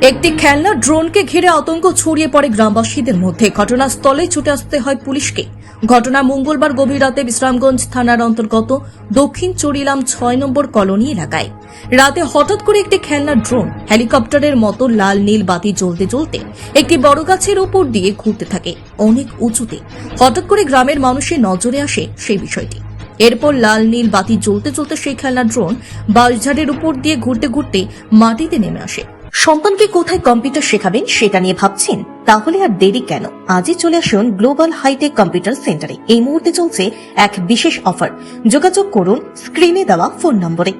একটি খেলনা ড্রোনকে ঘিরে আতঙ্ক ছড়িয়ে পড়ে গ্রামবাসীদের মধ্যে। ঘটনাস্থলে ছুটে আসতে হয় পুলিশকে। ঘটনা মঙ্গলবার গভীর রাতে বিশ্রামগঞ্জ থানার অন্তর্গত দক্ষিণ চড়িলাম ছয় নম্বর কলোনি এলাকায়। রাতে হঠাৎ করে একটি খেলনা ড্রোন হেলিকপ্টারের মতো লাল, নীল বাতি জ্বলতে জ্বলতে একটি বড় গাছের উপর দিয়ে ঘুরতে থাকে অনেক উঁচুতে। হঠাৎ করে গ্রামের মানুষের নজরে আসে সেই বিষয়টি। এরপর লাল, নীল বাতি জ্বলতে জ্বলতে সেই খেলনা ড্রোন বাঁশঝাড়ের উপর দিয়ে ঘুরতে ঘুরতে মাটিতে নেমে আসে। সন্তানকে কোথায় কম্পিউটার শেখাবেন সেটা নিয়ে ভাবছেন? তাহলে আর দেরি কেন? আজই চলে আসুন গ্লোবাল হাইটেক কম্পিউটার সেন্টারে। এই মুহূর্তে চলছে এক বিশেষ অফার। যোগাযোগ করুন স্ক্রিনে দেওয়া ফোন নম্বরে।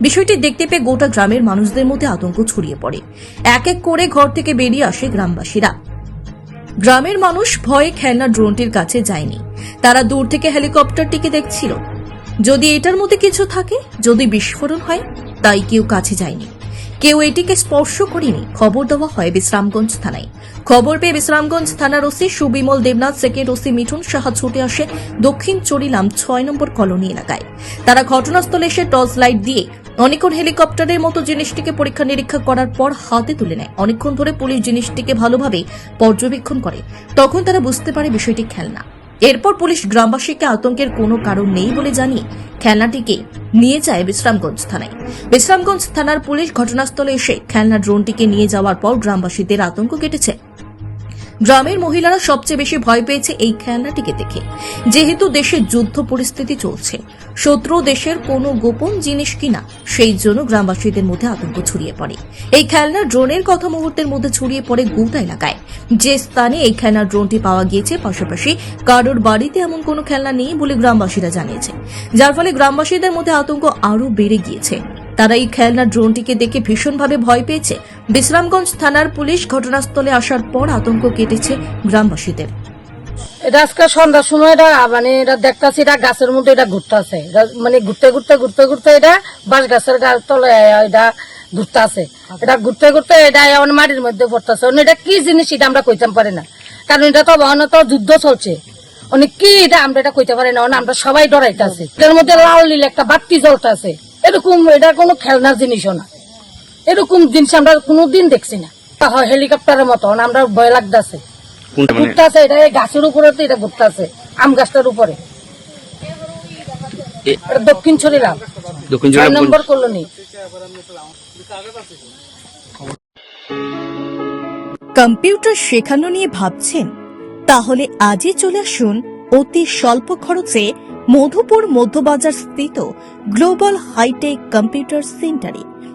বিষয়টি দেখতে পেয়ে গোটা গ্রামের মানুষদের মধ্যে আতঙ্ক ছড়িয়ে পড়ে। এক এক করে ঘর থেকে বেরিয়ে আসে গ্রামবাসীরা। গ্রামের মানুষ ভয়ে খেলনা ড্রোনটির কাছে যায়নি। তারা দূর থেকে হেলিকপ্টারটিকে দেখছিল। যদি এটার মধ্যে কিছু থাকে, যদি বিস্ফোরণ হয়, তাই কেউ কাছে যায়নি। কেউ এটিকে স্পর্শ করেনি। খবর দেওয়া হয় বিশ্রামগঞ্জ থানায়। খবর পেয়ে বিশ্রামগঞ্জ থানার OC Subimal Debnath second OC Mithun Saha ছুটে আসে দক্ষিণ চড়িলাম ছয় নম্বর কলোনি এলাকায়। তারা ঘটনাস্থলে এসে টর্চ লাইট দিয়ে অনেকক্ষণ হেলিকপ্টারের মতো জিনিসটিকে পরীক্ষা নিরীক্ষা করার পর হাতে তুলে নেয়। অনেকক্ষণ ধরে পুলিশ জিনিসটিকে ভালোভাবে পর্যবেক্ষণ করে। তখন তারা বুঝতে পারে বিষয়টি খেলনা। এরপর পুলিশ গ্রামবাসীকে আতঙ্কের কোনো কারণ নেই বলে জানিয়ে খেলনাটিকে নিয়ে যায় বিশ্রামগঞ্জ থানায়। বিশ্রামগঞ্জ থানার পুলিশ ঘটনাস্থলে এসে খেলনা ড্রোনটিকে নিয়ে যাওয়ার পর গ্রামবাসীদের আতঙ্ক কেটেছে। গ্রামের মহিলারা সবচেয়ে বেশি ভয় পেয়েছে এই খেলনাটিকে দেখে। যেহেতু দেশে যুদ্ধ পরিস্থিতি চলছে, শত্রু দেশের কোনো গোপন জিনিস কিনা, সেই জন্য গ্রামবাসীদের মধ্যে আতঙ্ক ছড়িয়ে পড়ে। এই খেলনা ড্রোনের কথা মুহূর্তের মধ্যে ছড়িয়ে পড়ে গোটা এলাকায়। যে স্থানে এই খেলনা ড্রোনটি পাওয়া গিয়েছে, পাশাপাশি কারোর বাড়িতে এমন কোনো খেলনা নেই বলে গ্রামবাসীরা জানিয়েছে। যার ফলে গ্রামবাসীদের মধ্যে আতঙ্ক আরও বেড়ে গিয়েছে। তারা এই খেলনা ড্রোনটিকে দেখে ভীষণভাবে ভয় পেয়েছে বিশ্রামগঞ্জ থানার পুলিশ ঘটনাস্থলে আসার পর আতঙ্ক কেটেছে গ্রামবাসীদের। এটা আজকে সন্ধ্যার সময় এটা মানে এটা দেখতাছি, এটা গাছের মধ্যে এটা ঘুরতেছে। মানে ঘুরতে ঘুরতে ঘুরতে ঘুরতে এটা বাঁশ গাছের গা- তলে এটা ঘুরতে আছে এটা ঘুরতে ঘুরতে এটা মাটির মধ্যে পড়তেছে। এটা কি জিনিস এটা আমরা কইতাম পারি না। কারণ এটা তো বহন তো যুদ্ধ চলছে। অনেক কি এটা আমরা এটা কইতে পারি না। আমরা সবাই ডরাইতেছি। এটার মধ্যে লাল নীল একটা বাতি জ্বলতেছে। এরকম এটা কোনো খেলনার জিনিসও না। এরকম জিনিস আমরা কোনোদিন দেখছি না। হয় হেলিকপ্টারের মতো আমরা ভয় লাগতেছে। মানে? ঘুরতেছে এটা এই গাছের উপরে তো এটা ঘুরতেছে আম গাছটার উপরে। এটা দক্ষিণ ছড়িলাম দক্ষিণ নম্বর কলোনি। কম্পিউটার শেখানো নিয়ে ভাবছেন? তাহলে আজই চলে আসুন অতি স্বল্প খরচে মধুপুর মধ্যবাজার স্থিত গ্লোবাল হাইটেক কম্পিউটার সেন্টারে।